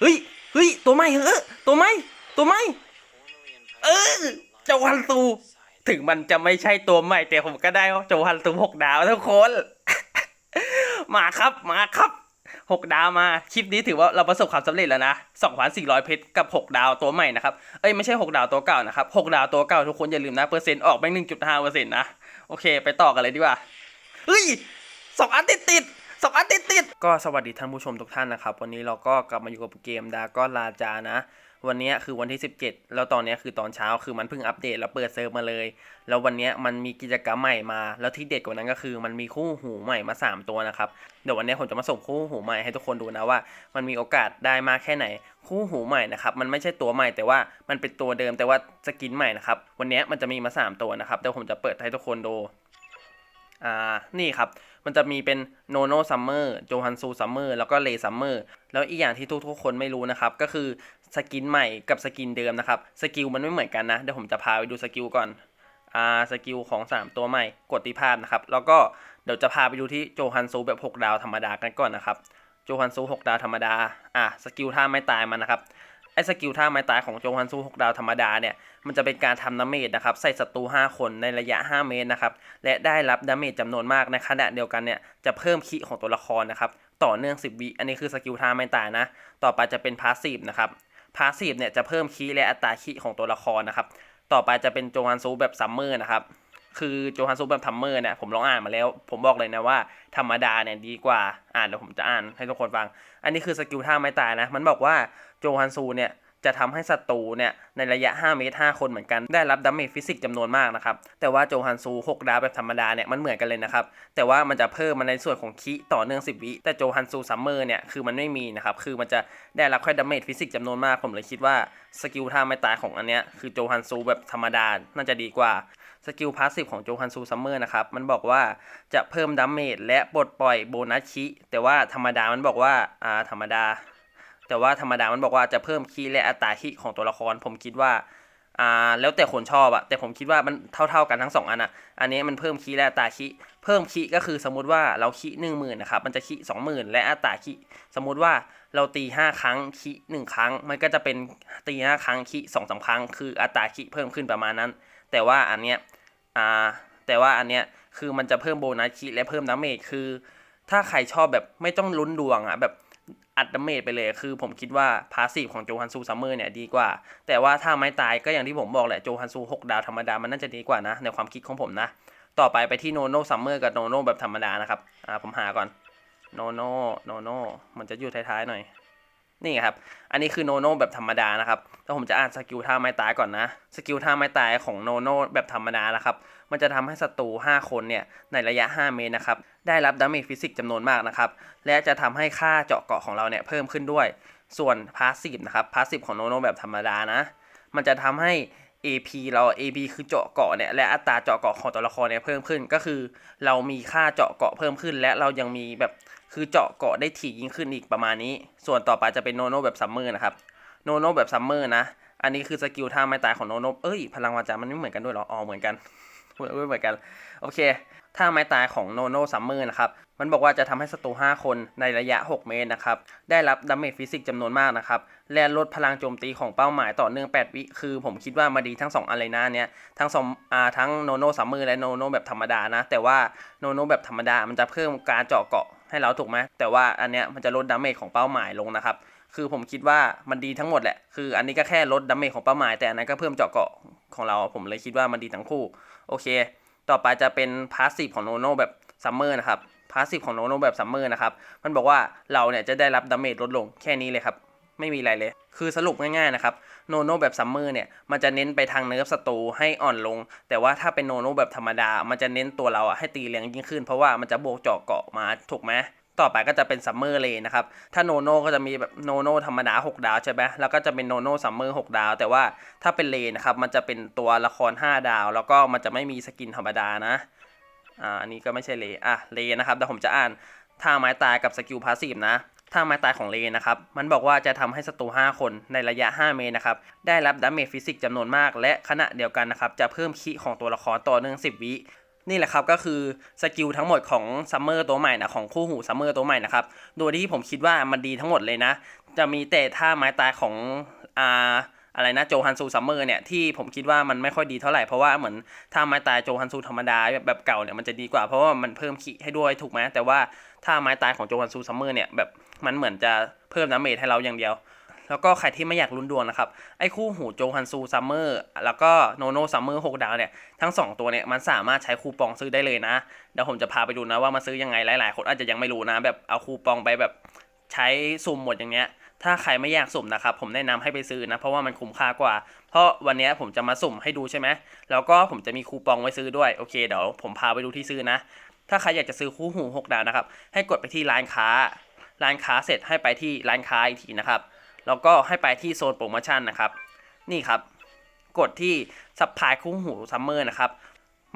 เฮ้ยเฮ้ยตัวใหม่เออตัวใหม่ตัวใหม่เออโจฮันซูถึงมันจะไม่ใช่ตัวใหม่ แต่ผมก็ได้โจฮันซูหกดาวทุกคน มาครับมาครับหกดาวมาคลิปนี้ถือว่าเราประสบความสำเร็จแล้วนะ2,400 เพชรกับ 6 ดาวตัวใหม่นะครับเอ้ยไม่ใช่ 6 ดาวตัวเก่านะครับ6ดาวตัวเก่าทุกคนอย่าลืมนะเปอร์เซ็นต์ออกแบงค์1.5เปอร์เซ็นต์นะโอเค ไปต่อกันเลยดีกว่าเฮ้ยสองอันติดติด สองอันติดติดก็สวัสดีท่านผู้ชมทุกท่านนะครับ วันนี้เราก็กลับมาอยู่กับเกมดาก็ลาจานะ วันนี้คือวันที่ 17 แล้วตอนนี้คือตอนเช้าคือมันเพิ่งอัปเดตแล้วเปิดเซิร์ฟมาเลย แล้ววันนี้มันมีกิจกรรมใหม่มา แล้วที่เด็ดกว่านั้นก็คือมันมีคู่หูใหม่มา 3 ตัวนะครับ เดี๋ยววันนี้ผมจะมาส่งคู่หูใหม่ให้ทุกคนดูนะว่า มันมีโอกาสได้มากแค่ไหน คู่หูใหม่นะครับมันไม่ใช่ตัวใหม่แต่ว่ามันเป็นตัวเดิมแต่ว่าสกินใหม่นะครับวันนี้มันจะมีมา 3 ตัวนะครับเดี๋ยวผมจะเปิดให้ทุกคนดูอ่านี่ครับ มันจะมีเป็นโนโนซัมเมอร์โจฮันซูซัมเมอร์แล้วก็เลซัมเมอร์แล้วอีกอย่างที่ทุกๆคนไม่รู้นะครับ ก็คือสกินใหม่กับสกินเดิมนะครับ สกิลมันไม่เหมือนกันนะ เดี๋ยวผมจะพาไปดูสกิลก่อนอ่าสกิลของ 3 ตัวใหม่กดตีพลาดนะครับ แล้วก็เดี๋ยวจะพาไปดูที่โจฮันซูแบบ 6 ดาวธรรมดากันก่อนนะครับ โจฮันซู 6 ดาวธรรมดา อะสกิลท่าไม่ตายมันนะครับ ไอ้สกิลท่าไม้ตายของโจฮันซู6ดาวธรรมดาเนี่ย มันจะเป็นการทำดาเมจนะครับ ใส่ศัตรู 5 คนในระยะ 5 เมตรนะครับ และได้รับดาเมจจำนวนมากในขณะเดียวกันเนี่ย จะเพิ่มคีของตัวละครนะครับ ต่อเนื่อง 10 วิ อันนี้คือสกิลท่าไม้ตายนะ ต่อไปจะเป็นพาสซีฟนะครับ พาสซีฟเนี่ยจะเพิ่มคีและอัตราคีของตัวละครนะครับ ต่อไปจะเป็นโจฮันซูแบบซัมเมอร์นะครับ คือโจฮันซูแบบทัมเมอร์เนี่ยผมลองอ่านมาแล้ว ผมบอกเลยนะว่า ธรรมดาเนี่ยดีกว่าอ่านเดี๋ยวผมจะอ่านให้ทุกคนฟัง อันนี้คือสกิลท่าไม้ตายนะ มันบอกว่าโจฮันซูเนี่ยจะทำให้ศัตรูเนี่ยในระยะ 5 เมตร 5 คนเหมือนกัน ได้รับดาเมจฟิสิกส์จำนวนมากนะครับ แต่ว่าโจฮันซู 6 ดาวแบบธรรมดาเนี่ยมันเหมือนกันเลยนะครับ แต่ว่ามันจะเพิ่มมาในส่วนของคีต่อเนื่อง 10 วิ แต่โจฮันซูซัมเมอร์เนี่ยคือมันไม่มีนะครับ คือมันจะได้รับแค่ดาเมจฟิสิกส์จำนวนมาก ผมเลยคิดว่าสกิลท่าไม่ตายของอันเนี้ยคือโจฮันซูแบบธรรมดาน่าจะดีกว่า สกิลพาสซีฟของโจฮันซูซัมเมอร์นะครับ มันบอกว่าจะเพิ่มดาเมจและปลดปล่อยโบนัสคีแต่ว่าธรรมดามันบอกว่าอ่าธรรมดา แต่ว่าธรรมดามันบอกว่าจะเพิ่มคีและอัตราคีของตัวละคร ผมคิดว่าอ่าแล้วแต่คนชอบอะแต่ผมคิดว่ามันเท่าๆกันทั้งสองอันอะอันนี้มันเพิ่มคีและอัตราคีเพิ่มคีก็คือสมมุติว่าเราคีหนึ่งหมื่นนะครับมันจะคีสองหมื่นและอัตราคีสมมุติว่าเราตีห้าครั้งคีหนึ่งครั้ง มันก็จะเป็นตีห้าครั้งคีสองสามครั้ง คืออัตราคีเพิ่มขึ้นประมาณนั้น แต่ว่าอันเนี้ย อ่าแต่ว่าอันเนี้ยคือมันจะเพิ่มโบนัสคีย์และเพิ่มดาเมจคือ ถ้าใครชอบแบบไม่ต้องลุ้นดวงอะแบบอัดดาเมจไปเลย คือผมคิดว่าพาสซีฟของโจฮันซูซัมเมอร์เนี่ยดีกว่า แต่ว่าถ้าไม่ตายก็อย่างที่ผมบอกแหละโจฮันซู 6 ดาวธรรมดา มันน่าจะดีกว่านะ ในความคิดของผมนะ ต่อไปไปที่โนโน่ซัมเมอร์กับโนโน่แบบธรรมดานะครับ อ่าผมหาก่อนโนโน่โนโน่มันจะอยู่ท้ายๆหน่อย นี่ครับ อันนี้คือโนโน่แบบธรรมดานะครับแล้วผมจะอ่านสกิลท่าไม้ตายก่อนนะ สกิลท่าไม้ตายของโนโน่แบบธรรมดานะครับ มันจะทำให้ศัตรู 5 คนเนี่ยในระยะ 5 เมตรนะครับ ได้รับดาเมจฟิสิกส์จำนวนมากนะครับ และจะทำให้ค่าเจาะเกาะของเราเนี่ยเพิ่มขึ้นด้วย ส่วนพาสซีฟนะครับ พาสซีฟของโนโน่แบบธรรมดานะ มันจะทำให้ AP เรา AP คือเจาะเกาะเนี่ยและอัตราเจาะเกาะของตัวละครเนี่ยเพิ่มขึ้นก็คือ เรามีค่าเจาะเกาะเพิ่มขึ้น และเรายังมีแบบคือเจาะเกาะได้ถี่ยิ่งขึ้นอีกประมาณนี้ ส่วนต่อไปจะเป็นโนโน่แบบซัมเมอร์นะครับโนโน่แบบซัมเมอร์นะ อันนี้คือสกิลท่าไม้ตายของโนโน่เอ้ยพลังวาจามันไม่เหมือนกันด้วยหรออ๋อเหมือนกันเหมือนกันโอเคท่าไม้ตายของโนโน่ซัมเมอร์นะครับ มันบอกว่าจะทำให้ศัตรู5 คนในระยะ 6 เมตรนะครับ ได้รับดาเมจฟิสิกส์จำนวนมากนะครับ และลดพลังโจมตีของเป้าหมายต่อเนื่อง 8 วิ คือผมคิดว่ามาดีทั้ง 2อะไรนะเนี้ยทั้งสองอ่าทั้งโนโน่ซัมเมอร์และโนโน่แบบธรรมดานะ แต่ว่าโนโน่แบบธรรมดา มันจะเพิ่มการเจาะเกาะให้เราถูกไหมแต่ว่าอันเนี้ยมันจะลดดาเมจของเป้าหมายลงนะครับ คือผมคิดว่ามันดีทั้งหมดแหละ คืออันนี้ก็แค่ลดดาเมจของเป้าหมาย แต่อันนั้นก็เพิ่มเจาะเกาะของเรา ผมเลยคิดว่ามันดีทั้งคู่ โอเค ต่อไปจะเป็นพาสซีฟของโนโน่แบบซัมเมอร์นะครับ พาสซีฟของโนโน่แบบซัมเมอร์นะครับ มันบอกว่าเราเนี่ยจะได้รับดาเมจลดลงแค่นี้เลยครับ ไม่มีอะไรเลย คือสรุปง่ายๆนะครับโนโน่แบบซัมเมอร์เนี่ย มันจะเน้นไปทางเนิร์ฟศัตรูให้อ่อนลง แต่ว่าถ้าเป็นโนโน่แบบธรรมดา มันจะเน้นตัวเราอะให้ตีแรงยิ่งขึ้น เพราะว่ามันจะโบกเจาะเกาะมาถูกไหมต่อไปก็จะเป็นซัมเมอร์เลยนะครับ ถ้าโนโน่ก็จะมีแบบโนโน่ธรรมดา 6 ดาวใช่ไหมแล้วก็จะเป็นโนโน่ซัมเมอร์6ดาว แต่ว่าถ้าเป็นเลนะครับ มันจะเป็นตัวละคร 5 ดาว แล้วก็มันจะไม่มีสกินธรรมดานะ อ่าอันนี้ก็ไม่ใช่เลอะเลนะครับเดี๋ยวผมจะอ่านท่าไม้ตายกับสกิลพาสซีฟนะท่าไม้ตายของเลนะครับ มันบอกว่าจะทำให้ศัตรู 5 คนในระยะ 5 เมตรนะครับ ได้รับดาเมจฟิสิกส์จำนวนมาก และขณะเดียวกันนะครับ จะเพิ่มคีของตัวละครต่อเนื่อง 10 วิ นี่แหละครับก็คือสกิลทั้งหมดของซัมเมอร์ตัวใหม่นะของคู่หูซัมเมอร์ตัวใหม่นะครับ โดยที่ผมคิดว่ามันดีทั้งหมดเลยนะ จะมีแต่ท่าไม้ตายของอ่า อะไรนะโจฮันซูซัมเมอร์เนี่ยที่ผมคิดว่ามันไม่ค่อยดีเท่าไหร่เพราะว่าเหมือนท่าไม้ตายโจฮันซูธรรมดาแบบแบบเก่าเนี่ยมันจะดีกว่าเพราะว่ามันเพิ่มขีให้ด้วยถูกไหมแต่ว่าท่าไม้ตายของโจฮันซูซัมเมอร์เนี่ยแบบมันเหมือนจะเพิ่มน้ำเมจให้เราอย่างเดียว แล้วก็ใครที่ไม่อยากลุ้นดวงนะครับ ไอ้คู่หูโจฮันซูซัมเมอร์แล้วก็โนโนซัมเมอร์หกดาวเนี่ยทั้ง 2 ตัวเนี่ยมันสามารถใช้คูปองซื้อได้เลยนะเดี๋ยวผมจะพาไปดูนะว่ามาซื้อยังไงหลาย ๆ คนอาจจะยังไม่รู้นะแบบเอาคูปองไปแบบใช้สุ่มหมดอย่างเงี้ย ถ้าใครไม่อยากสุ่มนะครับผมแนะนำให้ไปซื้อนะ เพราะว่ามันคุ้มค่ากว่า เพราะวันนี้ผมจะมาสุ่มให้ดูใช่ไหมแล้วก็ผมจะมีคูปองไว้ซื้อด้วยโอเคเดี๋ยวผมพาไปดูที่ซื้อนะ ถ้าใครอยากจะซื้อคู่หูหกดาวนะครับให้กดไปที่ร้านค้า ร้านค้าเสร็จให้ไปที่ร้านค้าอีกทีนะครับแล้วก็ให้ไปที่โซนโปรโมชั่นนะครับ นี่ครับ กดที่สับพายคู่หูซัมเมอร์นะครับ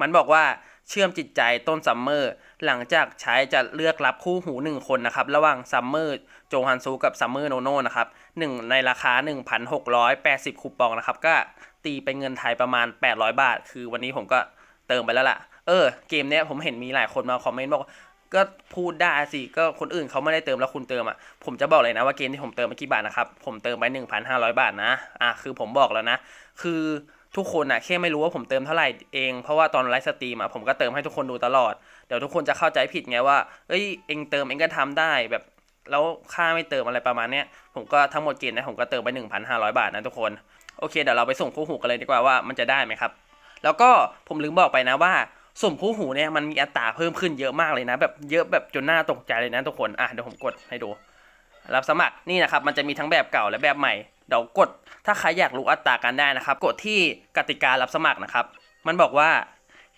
มันบอกว่า เชื่อมจิตใจต้นซัมเมอร์หลังจากใช้จะเลือกรับคู่หู 1 คนนะครับ ระหว่างซัมเมอร์โจฮันซูกับซัมเมอร์โนโน่นะครับหนึ่งในราคา 1,680 คูปองนะครับ ก็ตีเป็นเงินไทยประมาณ 800 บาท คือวันนี้ผมก็เติมไปแล้วล่ะ เออ เกมเนี้ยผมเห็นมีหลายคนมาคอมเมนต์บอกก็พูดได้สิ ก็คนอื่นเขาไม่ได้เติมแล้วคุณเติมอะ ผมจะบอกเลยนะว่าเกมที่ผมเติมไปกี่บาทนะครับ ผมเติมไป 1,500 บาทนะ อะ คือผมบอกแล้วนะ คือ ทุกคนอะแค่ไม่รู้ว่าผมเติมเท่าไหร่เอง เพราะว่าตอนไลฟ์สตรีมอะผมก็เติมให้ทุกคนดูตลอด เดี๋ยวทุกคนจะเข้าใจผิดไงว่า เอ้ยเองเติมเองก็ทำได้แบบแล้วค่าไม่เติมอะไรประมาณเนี้ยผมก็ทั้งหมดเกณฑ์นะผมก็เติมไป 1,500 บาทนะทุกคนโอเคเดี๋ยวเราไปส่งคู่หูกันเลยดีกว่าว่ามันจะได้ไหมครับ แล้วก็ผมลืมบอกไปนะว่าสุ่มคู่หูเนี่ยมันมีอัตราเพิ่มขึ้นเยอะมากเลยนะ แบบเยอะแบบจนหน่าตกใจเลยนะทุกคนอะเดี๋ยวผมกดให้ดู รับสมัครนี่นะครับมันจะมีทั้งแบบเก่าและแบบใหม่ เดี๋ยวกดถ้าใครอยากรู้อัตราการได้นะครับ กดที่กติการับสมัครนะครับ มันบอกว่า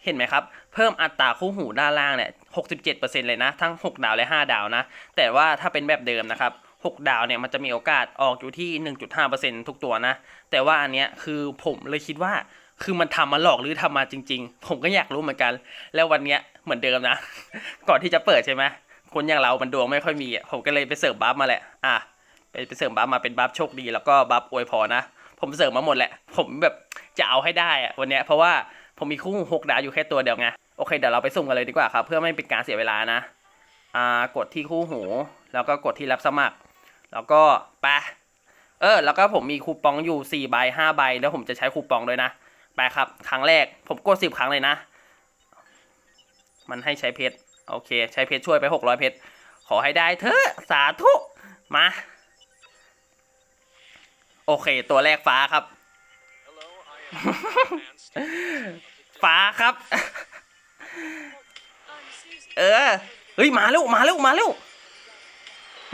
เห็นไหมครับ เพิ่มอัตราคู่หูด้านล่างเนี่ย67%เลยนะ ทั้ง 6 ดาวและ 5 ดาวนะ แต่ว่าถ้าเป็นแบบเดิมนะครับ6ดาวเนี่ยมันจะมีโอกาสออกอยู่ที่ 1.5%ทุกตัวนะ แต่ว่าอันเนี้ยคือผมเลยคิดว่าคือมันทำมาหลอกหรือทำมาจริง ๆ ผมก็อยากรู้เหมือนกัน แล้ววันเนี้ยเหมือนเดิมนะ ก่อนที่จะเปิดใช่ไหมคนอย่างเรา มันดวงไม่ค่อยมีอะผมก็เลยไปเสิริมบัฟมาแหละ อะ ไปไปเสริมบัฟมาเป็นบัฟโชคดี แล้วก็บัฟอวยพรนะ ผมเสริมมาหมดแหละ ผมแบบจะเอาให้ได้อะวันเนี้ยเพราะว่าผมมีคู่หกดาวอยู่แค่ตัวเดียวไงโอเคเดี๋ยวเราไปสุ่มกันเลยดีกว่าครับ เพื่อไม่เป็นการเสียเวลานะอ่ากดที่คู่หู แล้วก็กดที่รับสมัคร แล้วก็ไปเออ แล้วก็ผมมีคูปองอยู่4ใบ5ใบแล้วผมจะใช้คูปองด้วยนะไปครับ ครั้งแรก ผมกด10 ครั้งเลยนะ มันให้ใช้เพชรโอเค ใช้เพชรช่วยไป 600 เพชรขอให้ได้เถอะสาธุมา โอเค ตัวแรกฟ้าครับ Hello, I am Man Steve. ฟ้าครับ I'm Susan. เออ เฮ้ย มาเร็ว มาเร็ว มาเร็ว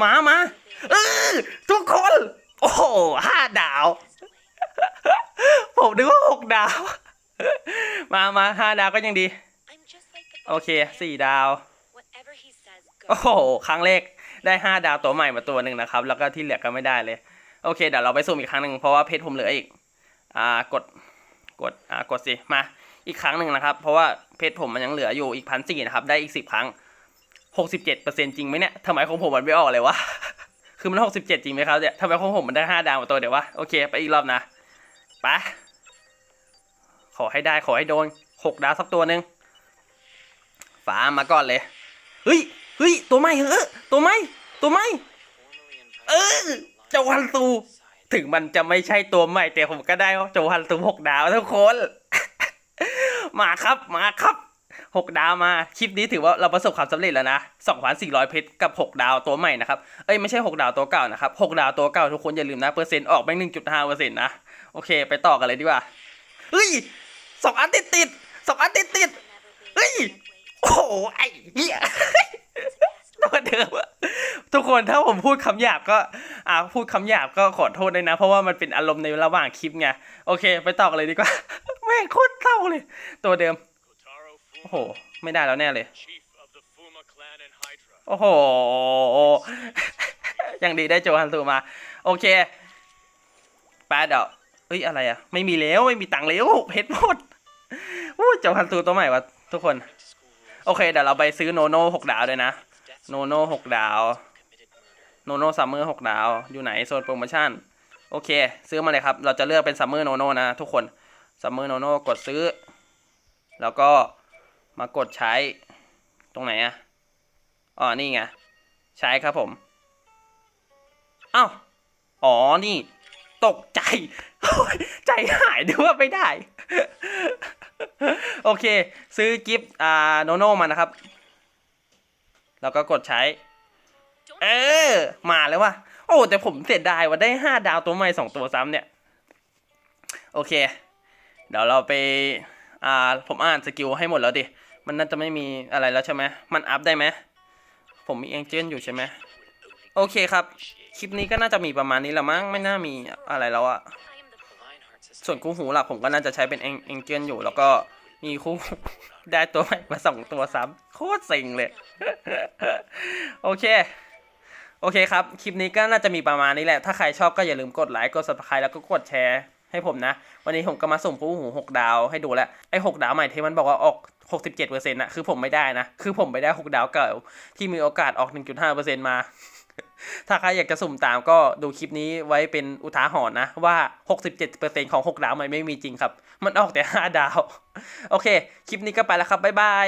มามาเออทุกคน โอ้โหห้าดาว ผมนึกว่าหกดาว มามาห้าดาวก็ยังดี I'm just like the โอ boss เค man. สี่ดาว Whatever he says โอ้ goes. โห ครั้งแรกได้ห้าดาวตัวใหม่มาตัวหนึ่งนะครับ แล้วก็ที่เหลือก็ไม่ได้เลย โอเค เดี๋ยวเราไปสุ่มอีกครั้งหนึ่งเพราะว่าเพชรผมเหลืออีก อ่า กด กด อ่า กดสิ มา อีกครั้งหนึ่งนะครับ เพราะว่าเพชรผมมันยังเหลืออยู่อีกพันสี่นะครับ ได้อีกสิบครั้งหกสิบเจ็ดเปอร์เซ็นจริงไหมเนี่ยทำไมของผมมันไม่ออกเลยวะ คือมันหกสิบเจ็ดจริงไหมครับเนี่ยทำไมของผมมันได้ห้าดาวตัวเดียววะ โอเค ไปอีกรอบนะไปขอให้ได้ขอให้โดนหกดาวสักตัวหนึ่งฝามาก่อนเลย เฮ้ย เฮ้ย ตัวใหม่เออตัวใหม่ตัวใหม่เออ เจ้าฮันซู ถึงมันจะไม่ใช่ตัวใหม่ แต่ผมก็ได้เจ้าฮันซูหกดาวทุกคน มาครับมาครับหกดาวมาคลิปนี้ถือว่าเราประสบความสำเร็จแล้วนะสองพันสี่ร้อยเพชรกับหกดาวตัวใหม่นะครับเอ้ยไม่ใช่หกดาวตัวเก่านะครับหกดาวตัวเก่าทุกคนอย่าลืมนะเปอร์เซ็นต์ออกไปหนึ่งจุดห้าเปอร์เซ็นต์นะโอเค ไปต่อกันเลยดีกว่าเฮ้ยสองอันติดติดสองอันติดติดเฮ้ยโอ้โหไอ้เหี้ย ตัวเดิมอะทุกคนถ้าผมพูดคำหยาบก็อ่าพูดคำหยาบก็ขอโทษด้วยนะ เพราะว่ามันเป็นอารมณ์ในระหว่างคลิปไงโอเค ไปต่อกันเลยดีกว่าแม่งโคตรเศร้าเลย ตัวเดิมโอ้โห ไม่ได้แล้วแน่เลย โอ้โหยังดีได้โจฮันซูมา โอเคแปดเดี๋ยวเอ้ยอะไรอะไม่มีแล้วไม่มีตังค์แล้วเพชรหมดโอ้โจฮันซูตัวใหม่วะทุกคน โอเคเดี๋ยวเราไปซื้อโนโน่หกดาวเลยนะ โนโน่หกดาว โนโน่ซัมเมอร์หกดาว อยู่ไหนโซนโปรโมชั่น โอเค ซื้อมาเลยครับ เราจะเลือกเป็นซัมเมอร์โนโน่นะทุกคน ซัมเมอร์โนโน่กดซื้อ แล้วก็มากดใช้ ตรงไหนอะอ๋อ นี่ไง ใช้ครับผม อ้าว อ๋อ นี่ ตกใจ ใจหายด้วยว่าไม่ได้ โอเค ซื้อกิฟต์อ่า โนโน่มานะครับ แล้วก็กดใช้ เออ มาแล้วว่ะ โอ้ แต่ผมเสียดายว่าได้ห้าดาวตัวใหม่สองตัวซ้ำเนี่ย โอเค เดี๋ยวเราไป อ่า ผมอ่านสกิลให้หมดแล้วดิ มันน่าจะไม่มีอะไรแล้วใช่ไหม มันอัพได้ไหม ผมมีเอ็งเจนอยู่ใช่ไหม โอเคครับ คลิปนี้ก็น่าจะมีประมาณนี้ละมั้ง ไม่น่ามีอะไรแล้วอะส่วนคู่หูหลักผมก็น่าจะใช้เป็นเอ็งเอ็งเจนอยู่แล้วก็ มีคู่ได้ตัวใหม่มาสองตัวซ้ำโคตรเซ็งเลย โอเค โอเคครับ คลิปนี้ก็น่าจะมีประมาณนี้แหละ ถ้าใครชอบก็อย่าลืมกดไลค์ กด subscribe แล้วก็กดแชร์ให้ผมนะ วันนี้ผมก็มาส่งคู่หู6ดาวให้ดูแล้ว ไอ้6ดาวใหม่ที่มันบอกว่าออก67%นะคือผมไม่ได้นะ คือผมไม่ได้6ดาวเก่าที่มีโอกาสออก1.5%มา ถ้าใครอยากจะสุ่มตามก็ดูคลิปนี้ไว้เป็นอุทาหรณ์นะ ว่า 67%ของ 6 ดาวมันไม่มีจริงครับ มันออกแต่ 5 ดาว โอเค คลิปนี้ก็ไปแล้วครับ บ๊ายบาย